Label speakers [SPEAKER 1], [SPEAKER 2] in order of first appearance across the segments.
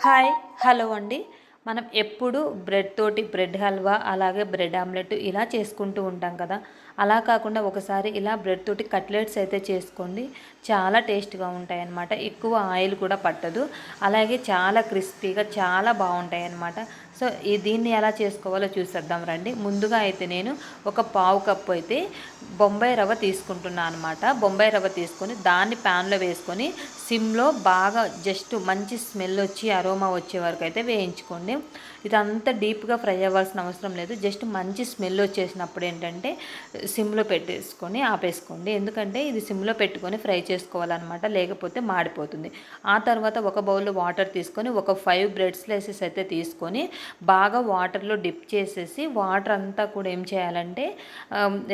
[SPEAKER 1] Hi hello అండి. మనం ఎప్పుడు బ్రెడ్ తోటి బ్రెడ్ హల్వా అలాగే బ్రెడ్ ఆమ్లెట్ ఇలా చేసుకుంటూ ఉంటాం కదా. అలా కాకుండా ఒకసారి ఇలా బ్రెడ్ తోటి కట్లెట్స్ అయితే చేసుకోండి. చాలా టేస్ట్గా ఉంటాయి అన్నమాట ఎక్కువ ఆయిల్ కూడా పట్టదు. అలాగే చాలా క్రిస్పీగా చాలా బాగుంటాయి అన్నమాట సో ఈ దీన్ని ఎలా చేసుకోవాలో చూసేద్దాం రండి. ముందుగా అయితే నేను ఒక పావు కప్పు అయితే బొంబాయి రవ్వ తీసుకుంటున్నాను అనమాట బొంబాయి రవ్వ తీసుకొని దాన్ని ప్యాన్లో వేసుకొని సిమ్లో బాగా జస్ట్ మంచి స్మెల్ వచ్చి అరోమా వచ్చే వరకు అయితే వేయించుకోండి. ఇదంతా డీప్గా ఫ్రై అవ్వాల్సిన అవసరం లేదు. జస్ట్ మంచి స్మెల్ వచ్చేసినప్పుడు ఏంటంటే సిమ్లో పెట్టేసుకొని ఆపేసుకోండి. ఎందుకంటే ఇది సిమ్లో పెట్టుకొని ఫ్రై చేసుకోవాలన్నమాట. లేకపోతే మాడిపోతుంది. ఆ తర్వాత ఒక బౌల్లో వాటర్ తీసుకొని ఒక ఫైవ్ బ్రెడ్ స్లైసెస్ అయితే తీసుకొని బాగా వాటర్లో డిప్ చేసేసి వాటర్ అంతా కూడా ఏం చేయాలంటే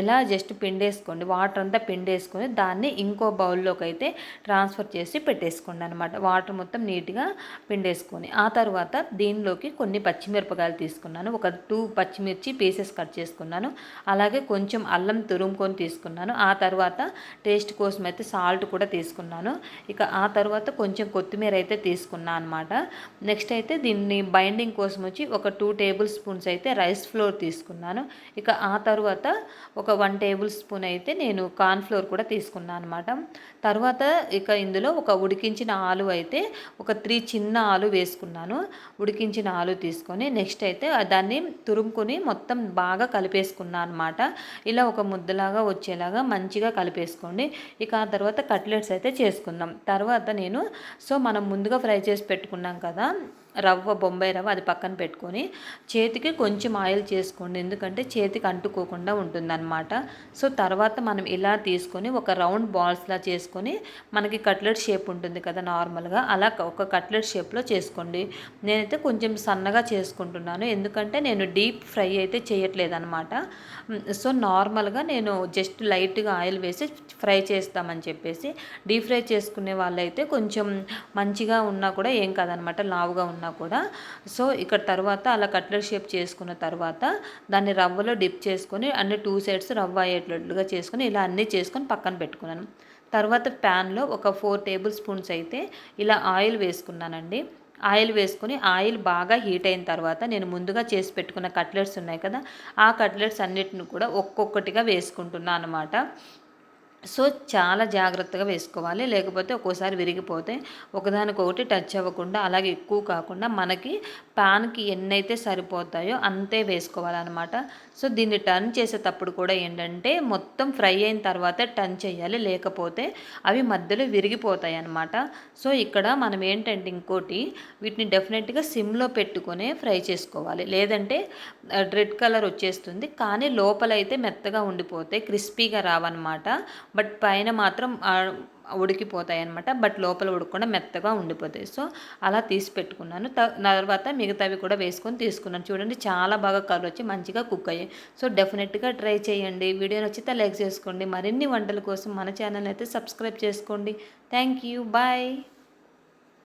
[SPEAKER 1] ఇలా జస్ట్ పిండేసుకోండి. వాటర్ అంతా పిండేసుకొని దాన్ని ఇంకో బౌల్లోకి అయితే ట్రాన్స్ఫర్ చేసి పెట్టేసుకోండి అనమాట వాటర్ మొత్తం నీట్గా పిండేసుకొని. ఆ తర్వాత దీనిలోకి కొన్ని పచ్చిమిరపకాయలు తీసుకున్నాను. ఒక టూ పచ్చిమిర్చి పీసెస్ కట్ చేసుకున్నాను. అలాగే కొంచెం అల్లం తురుముకొని తీసుకున్నాను. ఆ తర్వాత టేస్ట్ కోసం అయితే సాల్ట్ కూడా తీసుకున్నాను. ఇక ఆ తర్వాత కొంచెం కొత్తిమీర అయితే తీసుకున్నాను అనమాట నెక్స్ట్ అయితే దీన్ని బైండింగ్ కోసం వచ్చి ఒక టూ టేబుల్ స్పూన్స్ అయితే రైస్ ఫ్లోర్ తీసుకున్నాను. ఇక ఆ తర్వాత ఒక వన్ టేబుల్ స్పూన్ అయితే నేను కార్న్ ఫ్లోర్ కూడా తీసుకున్నాను అనమాట తర్వాత ఇక ఇందులో ఒక ఉడికించిన ఆలు అయితే ఒక త్రీ చిన్న ఆలు వేసుకున్నాను. ఉడికించిన ఆలు తీసుకొని నెక్స్ట్ అయితే దాన్ని తురుముకుని మొత్తం బాగా కలిపేసుకున్నాను అనమాట ఇలా ఒక ముద్దలాగా వచ్చేలాగా మంచిగా కలిపేసుకోండి. ఇక ఆ తర్వాత కట్లెట్స్ అయితే చేసుకుందాం. తర్వాత నేను సో మనం ముందుగా ఫ్రై చేసి పెట్టుకున్నాం కదా రవ్వ బొంబాయి రవ్వ అది పక్కన పెట్టుకొని చేతికి కొంచెం ఆయిల్ చేసుకోండి. ఎందుకంటే చేతికి అంటుకోకుండా ఉంటుందన్నమాట. సో తర్వాత మనం ఇలా తీసుకొని ఒక రౌండ్ బాల్స్లా చేసుకొని మనకి కట్లెట్ షేప్ ఉంటుంది కదా నార్మల్గా అలా ఒక కట్లెట్ షేప్లో చేసుకోండి. నేనైతే కొంచెం సన్నగా చేసుకుంటున్నాను. ఎందుకంటే నేను డీప్ ఫ్రై అయితే చేయట్లేదు అనమాట సో నార్మల్గా నేను జస్ట్ లైట్గా ఆయిల్ వేసి ఫ్రై చేస్తామని చెప్పేసి డీప్ ఫ్రై చేసుకునే వాళ్ళైతే కొంచెం మంచిగా ఉన్నా కూడా ఏం కాదనమాట లావుగా ఉన్నా ఉన్నా కూడా. సో ఇక్కడ తర్వాత అలా కట్లెట్ షేప్ చేసుకున్న తర్వాత దాన్ని రవ్వలో డిప్ చేసుకొని అన్ని టూ సైడ్స్ రవ్వ అయ్యేటట్లుగా చేసుకొని ఇలా అన్నీ చేసుకొని పక్కన పెట్టుకున్నాను. తర్వాత ప్యాన్లో ఒక ఫోర్ టేబుల్ స్పూన్స్ అయితే ఇలా ఆయిల్ వేసుకున్నానండి. ఆయిల్ వేసుకొని ఆయిల్ బాగా హీట్ అయిన తర్వాత నేను ముందుగా చేసి పెట్టుకున్న కట్లెట్స్ ఉన్నాయి కదా ఆ కట్లెట్స్ అన్నిటిని కూడా ఒక్కొక్కటిగా వేసుకుంటున్నాను అనమాట సో చాలా జాగ్రత్తగా వేసుకోవాలి. లేకపోతే ఒక్కోసారి విరిగిపోతే ఒకదానికొకటి టచ్ అవ్వకుండా అలాగే ఎక్కువ కాకుండా మనకి పాన్కి ఎన్నైతే సరిపోతాయో అంతే వేసుకోవాలన్నమాట. సో దీన్ని టర్న్ చేసేటప్పుడు కూడా ఏంటంటే మొత్తం ఫ్రై అయిన తర్వాత టర్న్ చేయాలి. లేకపోతే అవి మధ్యలో విరిగిపోతాయి అన్నమాట సో ఇక్కడ మనం ఏంటంటే ఇంకోటి వీటిని డెఫినెట్గా సిమ్లో పెట్టుకునే ఫ్రై చేసుకోవాలి. లేదంటే రెడ్ కలర్ వచ్చేస్తుంది. కానీ లోపలైతే మెత్తగా ఉండిపోతాయి క్రిస్పీగా రావన్నమాట. బట్ పైన మాత్రం ఉడికిపోతాయి అనమాట బట్ లోపల ఉడకకుండా మెత్తగా ఉండిపోతాయి. సో అలా తీసి పెట్టుకున్నాను. తర్వాత మిగతావి కూడా వేసుకొని తీసుకున్నాను. చూడండి చాలా బాగా కలర్ వచ్చి మంచిగా కుక్ అయ్యాయి. సో డెఫినెట్గా ట్రై చేయండి. వీడియో నచ్చితే లైక్ చేసుకోండి. మరిన్ని వంటల కోసం మన ఛానల్ అయితే సబ్స్క్రైబ్ చేసుకోండి. Thank you. బాయ్.